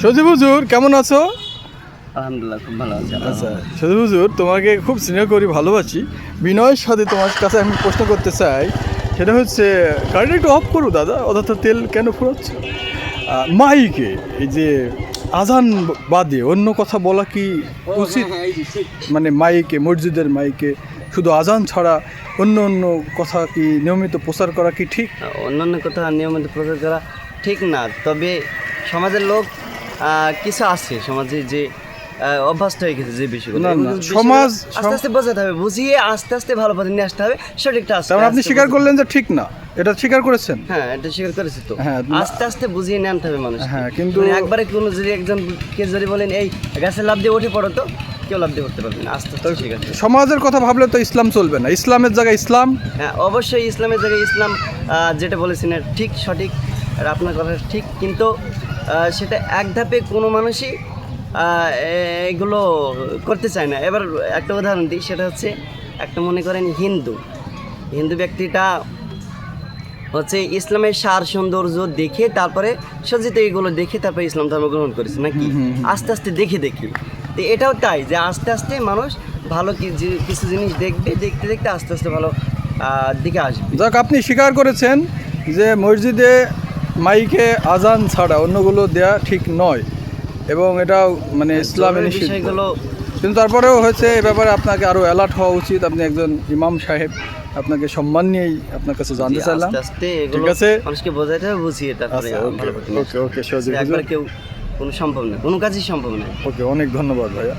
সজীব হুজুর কেমন আছো? আলহামদুলিল্লাহ খুব ভালো আছে আচ্ছা সজীব হুজুর তোমাকে খুব স্নেহ করি ভালোবাসি। বিনয়ের সাথে তোমার কাছে আমি প্রশ্ন করতে চাই সেটা হচ্ছে গাড়িটা একটু অফ করো দাদা অযথা তেল কেন ফুরাচ্ছ? মাইকে এই যে আজান বাদে অন্য কথা বলা কি উচিত? মানে মাইকে মসজিদের মাইকে শুধু আজান ছাড়া অন্য অন্য কথা কি নিয়মিত প্রচার করা কি ঠিক? অন্যান্য কথা নিয়মিত প্রচার করা ঠিক না তবে সমাজের লোক কিছু আছে সমাজে যে হয়ে গেছে যে সমাজ- আস্তে আস্তে বোঝাতে হবে বুঝিয়ে আস্তে আস্তে ভালো পথে নিয়ে আসতে হবে সঠিকটা আস্তে আপনি স্বীকার করলেন যে ঠিক না এটা স্বীকার করেছেন? হ্যাঁ এটা স্বীকার করেছি তো। হ্যাঁ, আস্তে আস্তে বুঝিয়ে নিয়ে আনতে হবে মানুষ হ্যাঁ, কিন্তু- একবারে কোনো যদি একজন কে যদি বলেন এই গাছে লাভ দিয়ে উঠে পড়ো তো কেউ লাভ দিয়ে উঠতে পারবে না। আস্তে আস্তে ঠিক আছে। সমাজের কথা ভাবলে তো ইসলাম চলবে না। ইসলামের জায়গায় ইসলাম। হ্যাঁ অবশ্যই ইসলামের জায়গায় ইসলাম আহ, যেটা বলেছেন ঠিক সঠিক। আর আপনার কথা ঠিক কিন্তু সেটা এক ধাপে কোনো মানুষই এগুলো করতে চায় না। এবার একটা উদাহরণ দিই সেটা হচ্ছে একটা মনে করেন হিন্দু। হিন্দু ব্যক্তিটা হচ্ছে ইসলামের সার সৌন্দর্য দেখে তারপরে সজ্জিত এগুলো দেখে তারপরে ইসলাম ধর্ম গ্রহণ করেছে নাকি? আস্তে আস্তে দেখে দেখি। তো এটাও তাই যে আস্তে আস্তে মানুষ ভালো কিছু জিনিস দেখবে দেখতে দেখতে আস্তে আস্তে ভালো দিকে আসবে। যাক আপনি স্বীকার করেছেন যে মসজিদে মাইকে আজান ছাড়া অন্যগুলো দেয়া ঠিক নয়। এবং এটাও মানে ইসলামে নিষিদ্ধ। বিষয়গুলো কিন্তু তারপরেও হয়েছে এ ব্যাপারে আপনাকে আরও অ্যালার্ট হওয়া উচিত। আপনি একজন ইমাম সাহেব আপনাকে সম্মান নিয়েই আপনার কাছে জানতে চাইলাম। ঠিক আছে? মানুষকে বোঝাতে বুঝিয়ে তারপরে আচ্ছা ওকে ওকে কেউ কোনো সম্ভব না কোনো কাজই সম্ভব না। ওকে অনেক ধন্যবাদ ভাইয়া।